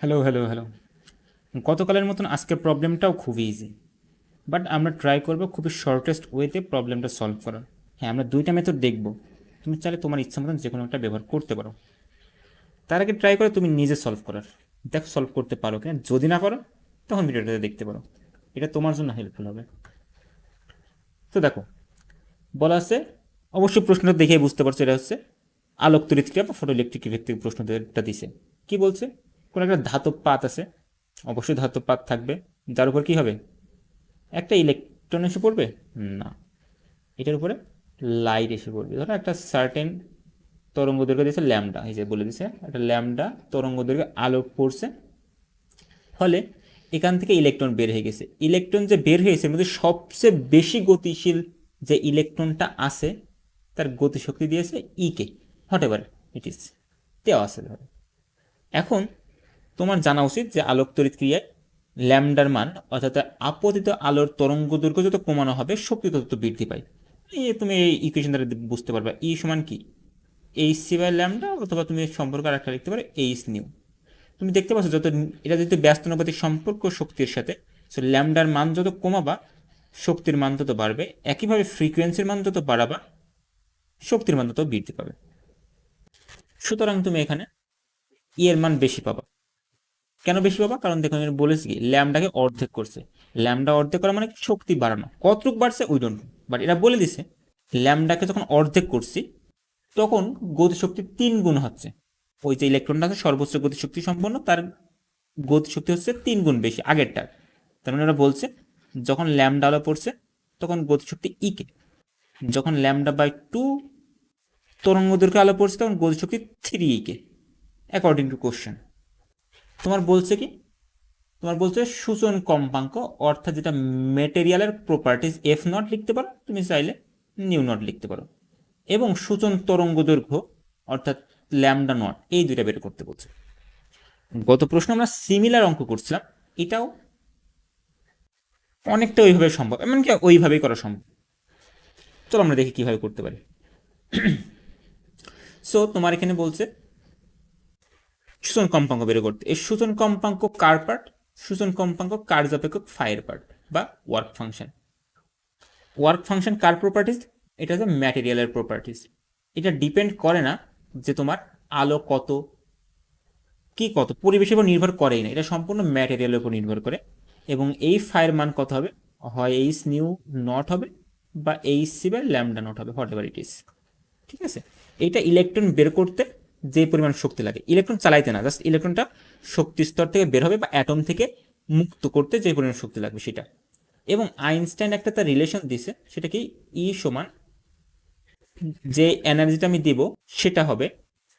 Hello hello hello গতকালের মতন আজকের প্রবলেমটাও খুবই ইজি বাট আমরা ট্রাই করব খুবই শর্টেস্ট ওয়েতে প্রবলেমটা সলভ করার। হ্যাঁ আমরা দুইটা মেথড দেখব। তুমি চাইলে তোমার ইচ্ছা মতন যে কোনো একটা ব্যবহার করতে পারো। তার আগে ট্রাই করে তুমি নিজে সলভ করার। দেখো সলভ করতে পারো কিনা। যদি না পারো, তখন ভিডিওটাতে দেখতে পারো। এটা তোমার জন্য হেল্পফুল হবে। তো দেখো, বলা আছে, অবশ্যই প্রশ্নটা দেখে বুঝতে পারছ, এটা হচ্ছে আলোক তড়িৎ ক্রিয়া বা ফটো ইলেকট্রিক ভিত্তিক প্রশ্নটা দিছে। কি বলছে? কোনো একটা ধাতব পাত আছে, অবশ্যই ধাতব পাত থাকবে। যার উপর কি হবে? একটা ইলেকট্রন এসে পড়বে? না। এটার উপরে লাইট এসে পড়বে। ধরো একটা সার্টেন তরঙ্গ দৈর্ঘ্য দিয়েছে ল্যামডা এই যে বলে দিছে, একটা ল্যামডা তরঙ্গ দৈর্ঘ্য আলো পড়ছে। ফলে এখান থেকে ইলেকট্রন বের হয়ে গেছে। ইলেকট্রন যে বের হয়েছে, এর মধ্যে সবচেয়ে বেশি গতিশীল যে ইলেকট্রনটা আছে, তার গতিশক্তি দিয়েছে E K whatever it is দেওয়া আছে ধরো। এখন তোমার জানা উচিত যে আলোক তড়িৎ ক্রিয়ায় ল্যামডার মান, অর্থাৎ আপতিত আলোর তরঙ্গ দৈর্ঘ্য যত কমানো হবে, শক্তি তত বৃদ্ধি পায়। এই তুমি এই ইকুয়েশন দ্বারা বুঝতে পারবে ই সমান কি? এইচ সি বাই ল্যামডা অথবা তুমি সম্পর্ক আর একটা লিখতে পারো এইচ নিউ তুমি দেখতে পাচ্ছ, যত এটা যদি ব্যস্তানুপাতিক সম্পর্ক শক্তির সাথে সো ল্যামডার মান যত কমাবা, শক্তির মান তত বাড়বে। একইভাবে ফ্রিকোয়েন্সির মান যত বাড়াবা, শক্তির মান তত বৃদ্ধি পাবে। সুতরাং তুমি এখানে ই এর মান বেশি পাবা। কেন বেশি পাবা কারণ দেখুন, আমি বলেছি কি, ল্যামডাকে অর্ধেক করছে। ল্যামডা অর্ধেক করা মানে শক্তি বাড়ানো। কতটুক বাড়ছে? উই ডোন্ট বাট এটা বলে দিছে, ল্যামডাকে যখন অর্ধেক করছি, তখন গতিশক্তি তিন গুণ হচ্ছে। ওই যে ইলেকট্রনটা আছে, সর্বোচ্চ গতিশক্তি সম্পন্ন, তার গতিশক্তি হচ্ছে তিন গুণ বেশি, আগেরটার। তার মানে ওরা বলছে, যখন ল্যামডা আলো পড়ছে, তখন গতিশক্তি ইকে যখন ল্যামডা বাই টু তরঙ্গ দৈর্ঘ্য আলো পড়ছে, তখন গতিশক্তি three E K according to question তোমার বলছে কি? তোমার বলছে সূচন কম্পাঙ্ক, অর্থাৎ যেটা মেটেরিয়ালের প্রপার্টিজ এফ নট লিখতে পারো, তুমি চাইলে নিউ নট লিখতে পারো। এবং সূচন তরঙ্গ দৈর্ঘ্য, অর্থাৎ ল্যামডা নট এই দুইটা বের করতে বলছে। গত প্রশ্ন আমরা সিমিলার অঙ্ক করছিলাম, এটাও অনেকটা ওইভাবে সম্ভব, এমনকি ওইভাবেই করা সম্ভব। চলো আমরা দেখি কীভাবে করতে পারি। সো তোমার এখানে বলছে সূচন কম্পাঙ্ক বের করতে। এই সূচন কম্পাঙ্ক কার পার্ট সূচন কম্পাঙ্ক কার্যাপেক্ষক ফায়ার পার্ট বা ওয়ার্ক ফাংশন ওয়ার্ক ফাংশন কার প্রপার্টিস এটা হচ্ছে ম্যাটেরিয়ালের প্রপার্টিস এটা ডিপেন্ড করে না যে তোমার আলো কত, কি কত। পরিবেশের উপর নির্ভর করেই না। এটা সম্পূর্ণ ম্যাটেরিয়ালের উপর নির্ভর করে। এবং এই ফায়ার মান কত হবে? হয় এইচ নিউ নট হবে বা এইচ সি বা ল্যামডা নট হবে হোয়াট এভার ইট ইস ঠিক আছে? এটা ইলেকট্রন বের করতে যে পরিমাণ শক্তি লাগে ইলেকট্রন চালাইতে না জাস্ট ইলেকট্রনটা শক্তি স্তর থেকে বের হবে বা অ্যাটম থেকে মুক্ত করতে যে পরিমাণ শক্তি লাগবে সেটা। এবং আইনস্টাইন একটা তার রিলেশন দিছে সেটা কি ই সমান যে এনার্জিটা আমি দিব, সেটা হবে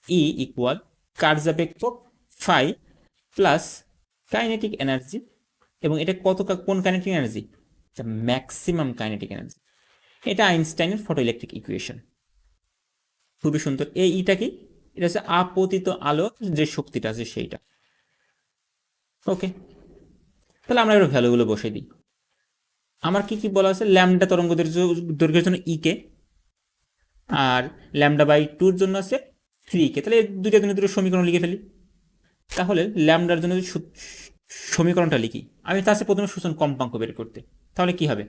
ই ইকুয়াল কার্যাপেক্ষ ফাই প্লাস কাইনেটিক এনার্জি এবং এটা কত কোন kinetic energy maximum kinetic energy এটা আইনস্টাইনের ফটো ইলেকট্রিক ইকুয়েশন খুবই সুন্দর। এই ইটা কি এটা হচ্ছে আপতিত আলো, যে শক্তিটা আছে সেইটা। ওকে, তাহলে আমরা এর ভ্যালুগুলো বসে দিই। আমার কি কি বলা আছে? ল্যামডা তরঙ্গ দৈর্ঘ্য- দৈর্ঘ্যের জন্য ই কে আর ল্যামডা বাই টুর জন্য আছে থ্রি কে তাহলে এই দুইটা জন্য দুটো সমীকরণ লিখে ফেলি। তাহলে ল্যামডার জন্য সমীকরণটা লিখি। আমি তার প্রথমে সূচন কম্পাঙ্ক বের করতে। তাহলে কি হবে?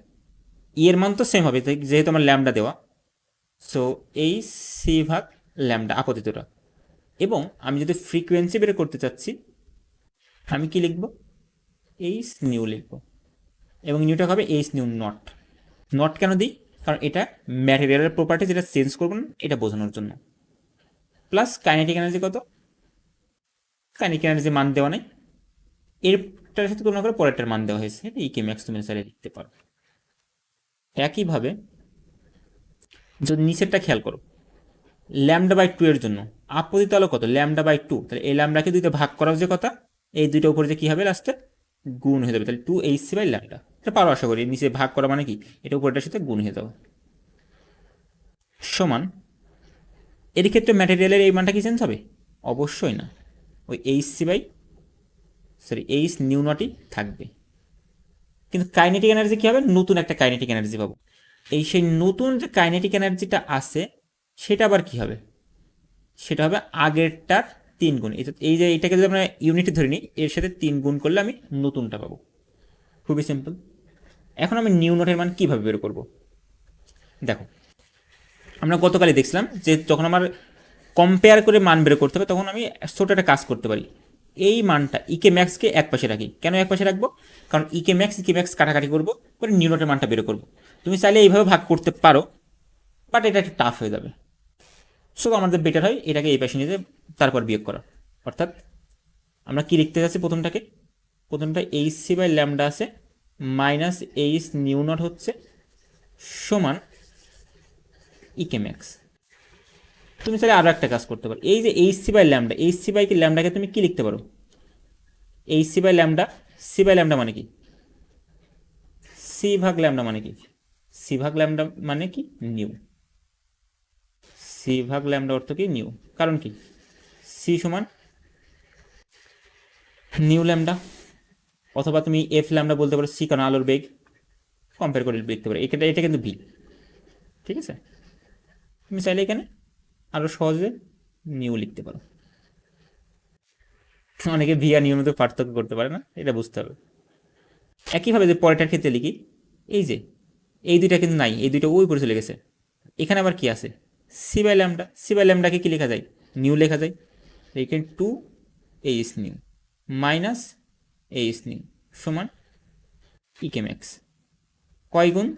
ই এর মান তো সেম হবে, যেহেতু আমার ল্যামডা দেওয়া। সো এই সি ভাগ ল্যামডা, আপতিতটা। এবং আমি যদি ফ্রিকোয়েন্সি বের করতে চাচ্ছি, আমি কি লিখব? এইচ নিউ লিখব। এবং নিউটা হবে এইচ নিউ নট নট কেন দিই? কারণ এটা ম্যাটেরিয়ালের প্রপার্টি যেটা চেঞ্জ করব না, এটা বোঝানোর জন্য। প্লাস কাইনেটিক এনার্জি কত? কাইনেটিক এনার্জি মান দেওয়া নেই। এরটার সাথে তুলনা করে পরেরটার মান দেওয়া হয়েছে। এটা ইকে ম্যাক্স তুমি স্যারে লিখতে পারো। একইভাবে যদি নিচেরটা খেয়াল করো ল্যামডা বাই টু এর জন্য আপতিত আলো কত? Lambda by two. তাহলে এই ল্যামডাকে দুইটা ভাগ করা যে কথা, এই দুইটা উপরে যে কি হবে লাস্টে গুণ হয়ে যাবে। তাহলে two H C by lambda. এটা পারো আশা করি। নিচে ভাগ করা মানে কি? এটা উপরটার সাথে গুণ হয়ে যাবে। সমান, এর ক্ষেত্রে ম্যাটেরিয়ালের এই মানটা কি চেঞ্জ হবে? অবশ্যই না। ওই H C by sorry H nu নটই থাকবে। কিন্তু কাইনেটিক এনার্জি কী হবে? নতুন একটা কাইনেটিক এনার্জি পাবো। এই সেই নতুন যে কাইনেটিক এনার্জিটা আছে, সেটা আবার কি হবে? সেটা হবে আগেরটার তিন গুণ। এই যে এইটাকে যদি আমরা ইউনিটে ধরে নিই, এর সাথে তিন গুণ করলে আমি নতুনটা পাবো। খুবই সিম্পল এখন আমি নিউ নোটের মান কীভাবে বের করব? দেখো, আমরা গতকালই দেখছিলাম যে যখন আমার কম্পেয়ার করে মান বের করতে হবে, তখন আমি ছোট একটা কাজ করতে পারি। এই মানটা ইকে ম্যাক্সকে এক পাশে রাখি। কেন এক পাশে রাখব? কারণ ইকে ম্যাক্স ইকে ম্যাক্স কাটাকাটি করব, করে নিউ নোটের মানটা বের করব। তুমি চাইলে এইভাবে ভাগ করতে পারো বাট এটা একটু টাফ হয়ে যাবে। সো আমাদের বেটার হয় এটাকে এই পাশে নিয়ে তারপর বিয়োগ করা। অর্থাৎ আমরা কি লিখতে যাচ্ছি প্রথমটাকে? প্রথমটা এইচ সি বাই ল্যামডা আছে মাইনাস এইচ নিউ নট হচ্ছে সমান ইকে ম্যাক্স তুমি চাইলে আরও একটা কাজ করতে পারো। এই যে H C by lambda H C by কি ল্যামডাকে তুমি কী লিখতে পারো? H C by lambda C by lambda মানে কি? সি ভাগ ল্যামডা মানে কি? সি ভাগ ল্যামডা মানে কি? নিউ সি ভাগ ল্যামডা অর্থ কি? নিউ। কারণ কি? সি সমান নিউ ল্যামডা। অথবা তুমি এফ ল্যামডা বলতে পারো সি কারণ আলোর বেগ কম্পেয়ার করে লিখতে পারো। এটা এটা কিন্তু ভি ঠিক আছে? তুমি চাইলে এখানে আরও সহজে নিউ লিখতে পারো। অনেকে ভি আর মধ্যে পার্থক্য করতে পারে না, এটা বুঝতে হবে। একইভাবে যে পরেরটার ক্ষেত্রে লিখি, এই যে, এই দুইটা কিন্তু নাই, এই দুইটা ওই করে চলে গেছে। এখানে আবার কি আছে? C by lambda C by ল্যামডাকে কি লেখা যায়? নিউ লেখা যায়। এখানে two H nu minus H nu সমান ইকেম্যাক্স কয় গুণ?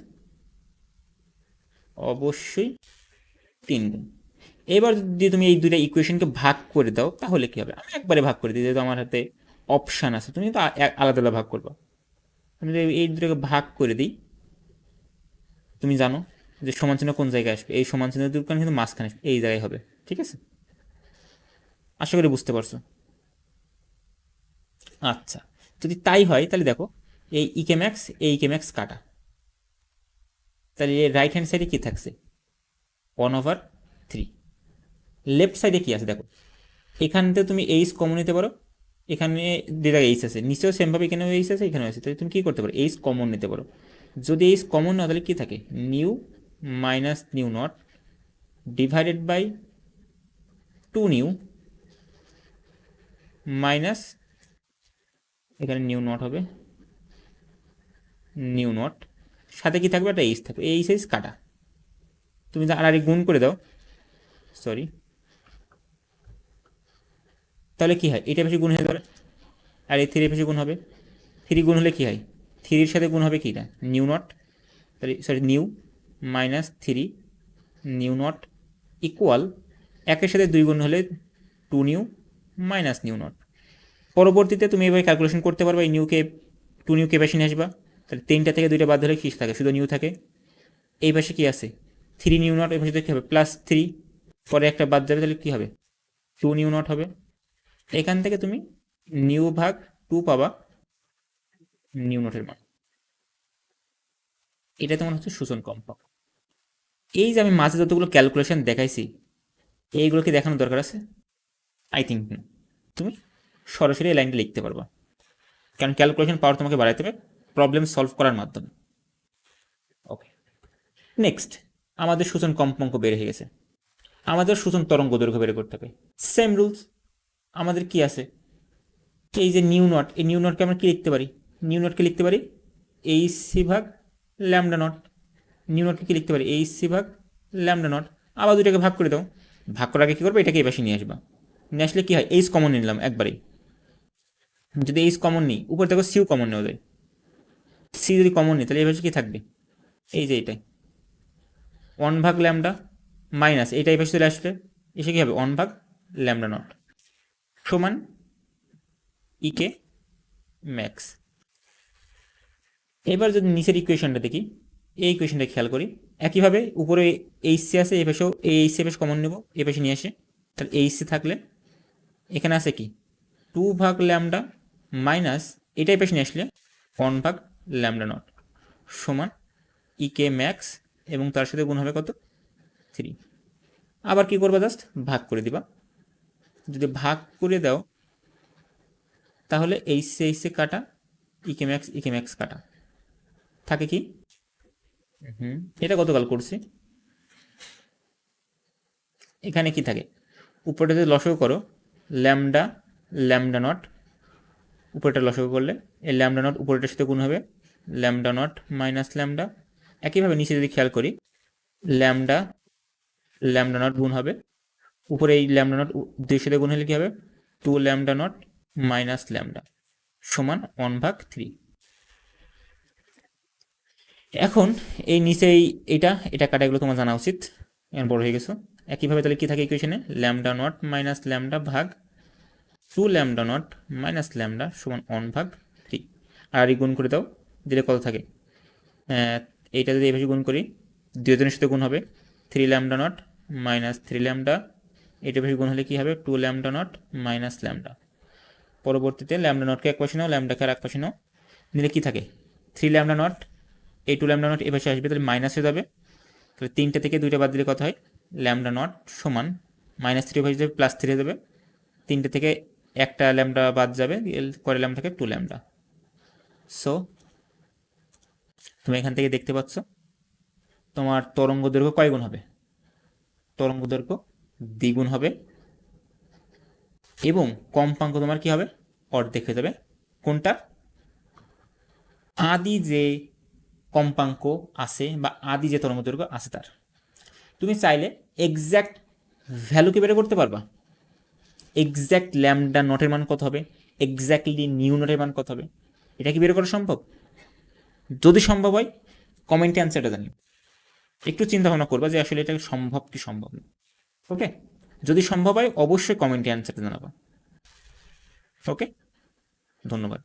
অবশ্যই তিন গুণ। এবার যদি তুমি এই দুইটা ইকুয়েশনকে ভাগ করে দাও, তাহলে কি হবে? আমি একবারে ভাগ করে দিই, যেহেতু আমার হাতে অপশান আছে, তুমি তো আলাদা আলাদা ভাগ করবা। আমি এই দুটোকে ভাগ করে দিই, তুমি জানো যে সমান চিহ্ন কোন জায়গায় আসবে? এই সমান চিহ্ন দূর কিন্তু মাঝখানে আসবে। এই জায়গায় হবে। ঠিক আছে? আশা করি বুঝতে পারছ। আচ্ছা। যদি তাই হয়, তাহলে দেখো, এই ইকে ম্যাক্স এই ইকে ম্যাক্স কাটা। তাহলে রাইট হ্যান্ড সাইডে কী থাকছে? ওয়ান ওভার থ্রি লেফট সাইডে কী আছে? দেখো। এখান থেকে তুমি এইচ কমন নিতে পারো। এখানে যে জায়গায় এইচ আছে নিচেও সেমভাবে এখানেও এইচ আছে, এখানেও আছে। তাহলে তুমি কী করতে পারো? এইচ কমন নিতে পারো। যদি এইচ কমন না তাহলে কী থাকে? Nu minus nu nought divided by two nu minus এখানে নিউ নট হবে নিউ নট সাথে কি থাকবে? একটা এইচ থাকবে। এই এইচ কাটা। তুমি আর আর গুণ করে দাও। সরি তাহলে কি হয়? এটা বেশি গুণ হয়ে যাবে আর এই থ্রি বেশি গুণ হবে। থ্রি গুণ হলে কি হয়? থ্রির সাথে গুণ হবে কিটা নিউ নট তাহলে sorry nu minus three nu nought equal একের সাথে দুই গুণ হলে two nu minus nu nought পরবর্তীতে তুমি এভাবে ক্যালকুলেশন করতে পারবে, এই নিউকে টু নিউকে বেশি নিয়ে আসবা। তাহলে তিনটা থেকে দুইটা বাদ হলে কি থাকে? শুধু নিউ থাকে। এই পাশে কি আছে? থ্রি নিউ নট এই পাশে কী হবে প্লাস থ্রি পরে একটা বাদ যাবে, তাহলে কী হবে? টু নিউ নট হবে। এখান থেকে তুমি নিউ ভাগ টু পাবা নিউ নোটের মান। এটা তোমার হচ্ছে শোষণ কম্পাক। এই যে আমি মাঝে যতগুলো ক্যালকুলেশন দেখাইছি, এইগুলো কি দেখানোর দরকার আছে? আই থিঙ্ক তুমি সরাসরি এই লাইনটা লিখতে পারবা। কারণ ক্যালকুলেশন পাওয়ার তোমাকে বাড়াইতে হবে প্রবলেম সলভ করার মাধ্যমে। ওকে নেক্সট আমাদের সূচন কম্পাঙ্ক বেড়ে হয়ে গেছে। আমাদের সূচন তরঙ্গ দৈর্ঘ্য বের করতে হবে। সেম রুলস আমাদের কি আছে? এই যে নিউ নট এই নিউ নটকে আমরা কী লিখতে পারি? নিউ নটকে লিখতে পারি? এইচ সি ভাগ ল্যামডা নট নিউ নটকে কি লিখতে পারি? এইচ সি ভাগ ল্যামডা নট আবার দুটাকে ভাগ করে দাও। ভাগ করার আগে কী করবে? এটাকে এই পাশে নিয়ে আসবা। নিয়ে আসলে কী হয়? এইচ কমন নিলাম একবারেই। যদি এইচ কমন নিই, উপর থেকে সিউ কমন নেওয়া যায়। সি যদি কমন নিই, তাহলে এই পাশে কী থাকবে? এই যে এটাই। ওয়ান ভাগ ল্যামডা মাইনাস এইটা এই পাশে চলে আসবে এসে কী হবে? ওয়ান ভাগ ল্যামডা নট সমান ইকে ম্যাক্স এবার যদি নিচের ইকুয়েশনটা দেখি। এই ইকুয়েশনটা খেয়াল করি। একইভাবে উপরে এইচ সি আছে, এ পাশেও এই এইচ সি পাশে কমন নেব, এ পাশে নিয়ে আসে। তাহলে এইচ সি থাকলে এখানে আছে কি? টু ভাগ ল্যামডা মাইনাস এটাই পাশে নিয়ে আসলে ওয়ান ভাগ ল্যামডা নট সমান ইকে ম্যাক্স এবং তার সাথে গুণ হবে কত? থ্রি আবার কি করবা জাস্ট ভাগ করে দিবা। যদি ভাগ করে দাও, তাহলে এইচ সি এইচ সি কাটা ইকে ম্যাক্স ইকে ম্যাক্স কাটা। থাকে কি? হুম। এটা গতকাল করছি। এখানে কি থাকে? উপরে যদি লসও করো। Lambda lambda nought. উপরেটা লসক করলে এই ল্যামডা নট উপরেটার সাথে গুণ হবে। Lambda nought minus lambda. একইভাবে নিচে যদি খেয়াল করি। ল্যামডা ল্যামডা নট গুণ হবে। উপরে এই ল্যামডা নট দুই সাথে গুণ হলে কী হবে? Two lambda nought minus lambda সমান ওয়ান ভাগ থ্রি। এখন এই নিচে এই এটা এটা কাটা এগুলো তোমার জানা উচিত। এখন বড় হয়ে গেছো। একইভাবে তাহলে কী থাকে ইকুয়েশনে ল্যামডা নট মাইনাস ল্যামডা ভাগ two lambda nought minus lambda সমান ওয়ান ভাগ থ্রি আর গুণ করে দাও, দিলে কত থাকে? এইটা যদি এইভাবে গুণ করি দুজনের সাথে গুণ হবে। Three lambda nought minus three lambda এটা বেশি গুণ হলে কী হবে? Two lambda nought minus lambda পরবর্তীতে ল্যামডা নটকে এক পাশে নাও ল্যামডাকে আর এক পাশে নাও। নিলে কী থাকে? থ্রি ল্যামডা নট এই টু ল্যামডা নট এ আসবে, তাহলে মাইনাস হয়ে যাবে। তাহলে তিনটে থেকে দুইটা বাদ দিলে কত হয়? ল্যামডা নট সমান মাইনাস থ্রি হয়ে যাবে প্লাস থ্রি হয়ে যাবে। তিনটে থেকে একটা ল্যামডা বাদ যাবে পরের ল্যামডাকে টু ল্যামডা সো তুমি এখান থেকে দেখতে পাচ্ছ, তোমার তরঙ্গ দৈর্ঘ্য কয় গুণ হবে? তরঙ্গ দৈর্ঘ্য দ্বিগুণ হবে। এবং কম্পাঙ্ক তোমার কি হবে? অর্ধেক হয়ে যাবে। কোনটা? আদি যে কম্পাঙ্ক আছে বা আদি যে তরঙ্গ দৈর্ঘ্য আছে তার। তুমি চাইলে এক্স্যাক্ট ভ্যালুকে বের করতে পারবা। এক্স্যাক্ট ল্যামডা নটের মান কত হবে? এক্স্যাক্টলি নিউ নটের মান কত হবে? এটা কি বের করা সম্ভব? যদি সম্ভব হয় কমেন্টে অ্যান্সারটা জানিও। একটু চিন্তা ভাবনা করবা যে আসলে এটা সম্ভব কি সম্ভব না। ওকে যদি সম্ভব হয়, অবশ্যই কমেন্টে অ্যান্সারটা জানাবা। ওকে ধন্যবাদ।